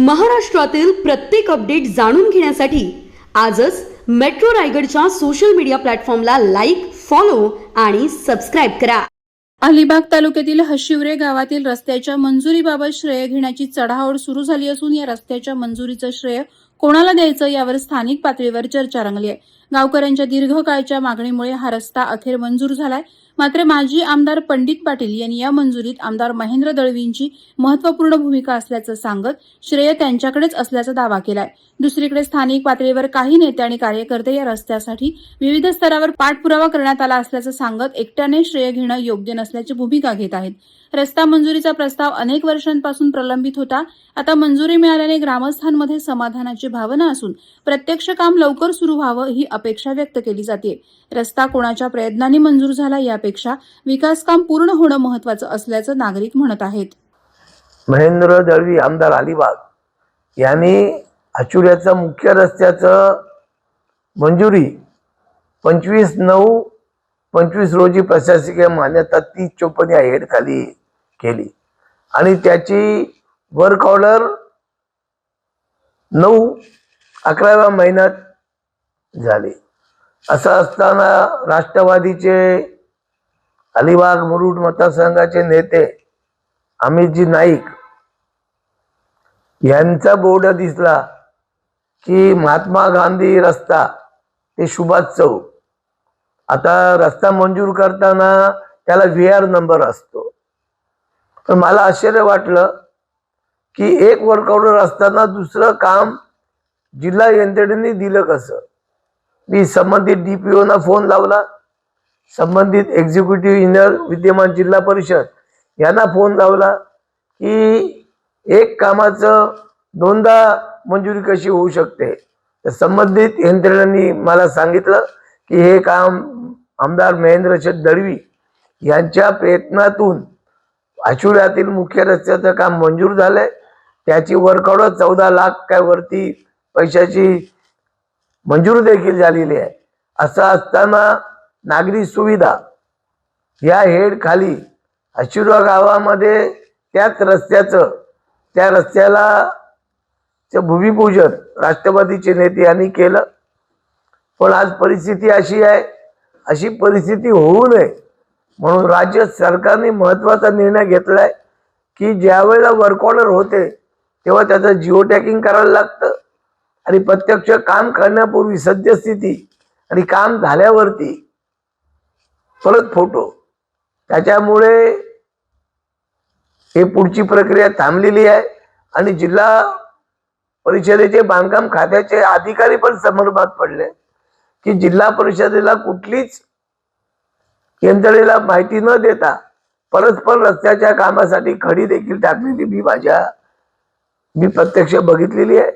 महाराष्ट्रातील प्रत्येक अपडेट जाणून घेण्यासाठी आजच मेट्रो रायगडच्या सोशल मीडिया प्लॅटफॉर्मला लाईक फॉलो आणि सबस्क्राईब करा. अलिबाग तालुक्यातील हशिवरे गावातील रस्त्याच्या मंजुरीबाबत श्रेय घेण्याची चढाओढ सुरू झाली असून या रस्त्याच्या मंजुरीचं श्रेय कोणाला द्यायचं यावर स्थानिक पातळीवर चर्चा रंगली आहे. गावकऱ्यांच्या दीर्घकाळच्या मागणीमुळे हा रस्ता अखेर मंजूर झालाय. मात्र माजी आमदार पंडित पाटील यांनी या मंजुरीत आमदार महेंद्र दळवींची महत्त्वपूर्ण भूमिका असल्याचं सांगत श्रेय त्यांच्याकडेच असल्याचा दावा केलाय. दुसरीकडे स्थानिक पातळीवर काही नेते आणि कार्यकर्ते या रस्त्यासाठी विविध स्तरावर पाठपुरावा करण्यात आला असल्याचं सांगत एकट्याने श्रेय घेणं योग्य नसल्याची भूमिका घेत आहेत. रस्ता मंजुरीचा प्रस्ताव अनेक वर्षांपासून प्रलंबित होता. आता मंजुरी मिळाल्याने ग्रामस्थांमध्ये समाधानाची भावना असून प्रत्यक्ष काम लवकर सुरू व्हावं ही अपेक्षा व्यक्त केली जाते. रस्ता कोणाच्या प्रयत्नांनी मंजूर झाला यापेक्षा विकास काम पूर्ण होणं महत्वाचं असल्याचं नागरिक म्हणत आहेत. महेंद्र दळवी आमदार अलिबाग यांनी अचुऱ्याचं मुख्य रस्त्याचं मंजुरी पंचवीस नऊ पंचवीस रोजी प्रशासकीय मान्यता तीस चोपन्न या हेडखाली केली. आणि त्याची वर्क ऑर्डर नऊ अकराव्या महिन्यात झाली. असं असताना राष्ट्रवादीचे अलिबाग मुरुड मतदारसंघाचे नेते अमितजी नाईक यांचा बोर्ड दिसला की महात्मा गांधी रस्ता ते सुभाष चौक. आता रस्ता मंजूर करताना त्याला व्ही आर नंबर असतो. तर मला आश्चर्य वाटलं की एक वर्क ऑर्डर असताना दुसरं काम जिल्हा यंत्रणेने दिलं कसं? मी संबंधित डी पी ओना फोन लावला. संबंधित एक्झिक्युटिव्ह इंजिनियर विद्यमान जिल्हा परिषद यांना फोन लावला की एक कामाचं दोनदा मंजुरी कशी होऊ शकते? तर संबंधित यंत्रणांनी मला सांगितलं की हे काम आमदार महेंद्र शेठ दळवी यांच्या प्रयत्नातून आचुऱ्यातील मुख्य रस्त्याचं काम मंजूर झालंय. त्याची वर्कआउट चौदा लाख काय वरती पैशाची मंजूर देखील झालेली आहे. असं असताना नागरी सुविधा या हेड खाली अशिरा गावामध्ये त्याच रस्त्याचं त्या रस्त्याला चं भूमिपूजन राष्ट्रवादीचे नेते यांनी केलं. पण आज परिस्थिती अशी आहे अशी परिस्थिती होऊ नये म्हणून राज्य सरकारने महत्त्वाचा निर्णय घेतलाय की ज्यावेळेला वर्क ऑर्डर होते तेव्हा त्याचं जिओ टॅकिंग करायला लागतं. आणि प्रत्यक्ष काम करण्यापूर्वी सद्यस्थिती आणि काम झाल्यावरती परत फोटो. त्याच्यामुळे हे पुढची प्रक्रिया थांबलेली आहे आणि जिल्हा परिषदेचे बांधकाम खात्याचे अधिकारी पण समर्मात पडले की जिल्हा परिषदेला कुठलीच यंत्रणेला माहिती न देता परस्पर रस्त्याच्या कामासाठी खडी देखील टाकलेली मी माझ्या मी प्रत्यक्ष बघितलेली आहे.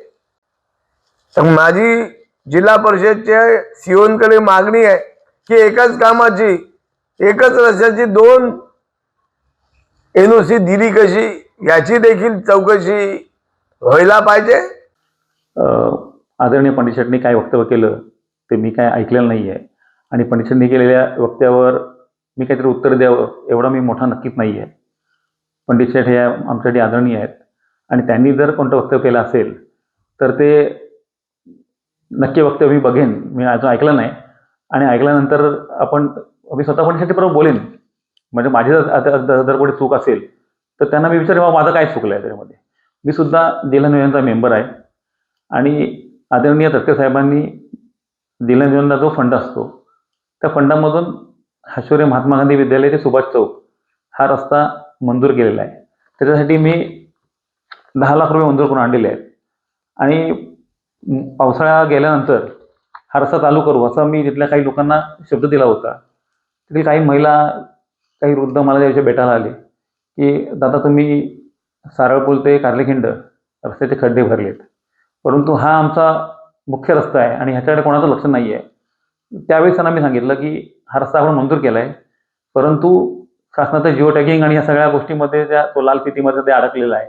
तर माझी जिल्हा परिषदच्या सीओनकडे मागणी आहे की एकाच कामाची एकच रस्त्याची दोन एन ओ सी दिली कशी याची देखील चौकशी व्हायला पाहिजे? आदरणीय पंडितशेटनी काय वक्तव्य केलं ते मी काय ऐकलेलं नाही आहे आणि पंडितशेटनी केलेल्या वक्त्यावर मी काहीतरी उत्तर द्यावं एवढा मी मोठा नक्कीच नाही आहे पंडित शेठ हे आमच्यासाठी आदरणीय आहेत. आणि त्यांनी जर कोणतं वक्तव्य केलं असेल तर ते नक्की वक्तव्य मी बघेन. मी अजून ऐकलं नाही. आणि ऐकल्यानंतर आपण मी स्वतः पंडित शेट्टीबरोबर बोलेन. म्हणजे माझी जर आता- जर कोणी चूक असेल तर त्यांना मी विचारेन बाबा माझं काय चुकलं आहे त्याच्यामध्ये? मी सुद्धा जिल्हा नियोजनचा मेंबर आहे. आणि आदरणीय तटकर साहेबांनी जिल्हा नियोजनचा जो फंड असतो त्या फंडामधून हशोरे महात्मा गांधी विद्यालय ते सुभाष चौक हा रस्ता मंजूर केलेला आहे. त्याच्यासाठी मी दहा लाख रुपये मंजूर करून आणलेले आहेत. आणि पावसाळा गेल्यानंतर हा रस्ता चालू करू असा मी तिथल्या काही लोकांना शब्द दिला होता. तिथली काही महिला काही वृद्ध मला त्याविषयी भेटायला आले की दादा तुम्ही सारळपूल ते कार्लेखिंड रस्त्याचे खड्डे भरलेत. परंतु हा आमचा मुख्य रस्ता आहे आणि ह्याच्याकडे कोणाचं लक्ष नाही आहे त्यावेळेस त्यांना मी सांगितलं की हा रस्ता आपण मंजूर केला आहे परंतु शासनाचं जिओ टॅगिंग आणि या सगळ्या गोष्टीमध्ये त्या तो लाल फितीमध्ये ते अडकलेला आहे.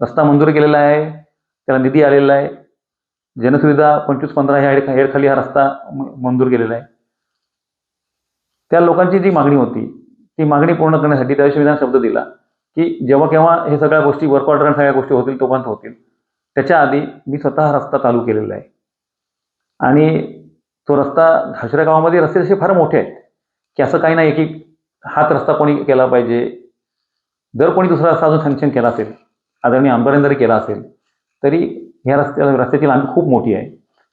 रस्ता मंजूर केलेला आहे त्याला निधी आलेला आहे जनसुविधा पंचवीस पंधरा ह्या हेड हेडखाली हा रस्ता मंजूर केलेला आहे. त्या लोकांची जी मागणी होती ती मागणी पूर्ण करण्यासाठी त्याविषयी विधान शब्द दिला की जेव्हा केव्हा हे सगळ्या गोष्टी वर्क ऑर्डर सगळ्या गोष्टी होतील तोपर्यंत होतील. त्याच्या आधी मी स्वतः हा रस्ता चालू केलेला आहे. आणि तो रस्ता घाशऱ्या गावामध्ये रस्ते असे फार मोठे आहेत की असं काही नाही की हाच रस्ता कोणी केला पाहिजे. जर कोणी दुसरा रस्ता अजून सँक्शन केला असेल आदरणीय आमदारांनी जरी केला असेल तरी ह्या रस्त्याला रस्त्याची लांबी खूप मोठी आहे.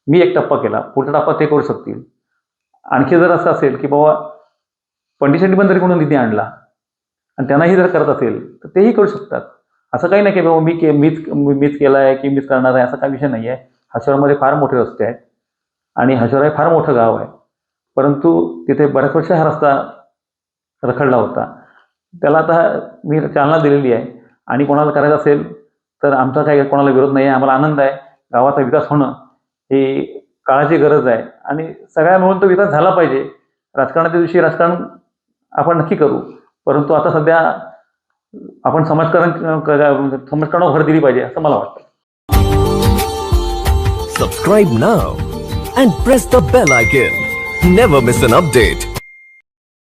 मी एक टप्पा केला. पुढचा टप्पा ते करू शकतील. आणखी जर असं असेल की बाबा पंडितांनी पण जरी कोणी निधी आणला आणि त्यांनाही जर करत असेल तर तेही करू शकतात. असं काही नाही की बाबा मी के मीच मीच केला आहे की मीच करणार आहे असा काही विषय नाही आहे हशोरामध्ये फार मोठे रस्ते आहेत आणि हशोरा हे फार मोठं गाव आहे. परंतु तिथे बऱ्याच वर्ष हा रस्ता रखडला होता. त्याला आता मी चालना दिलेली आहे. आणि कोणाला करायचं असेल तर आमचा काही कोणाला विरोध नाही आहे आम्हाला आनंद आहे. गावाचा विकास होणं ही काळाची गरज आहे. आणि सगळ्या मिळून तो विकास झाला पाहिजे. राजकारणाच्या दिवशी राजकारण आपण नक्की करू. परंतु आता सध्या आपण समाजकारण समाजकारणावर भर दिली पाहिजे असं मला वाटतं. Subscribe now and press the bell icon never miss an update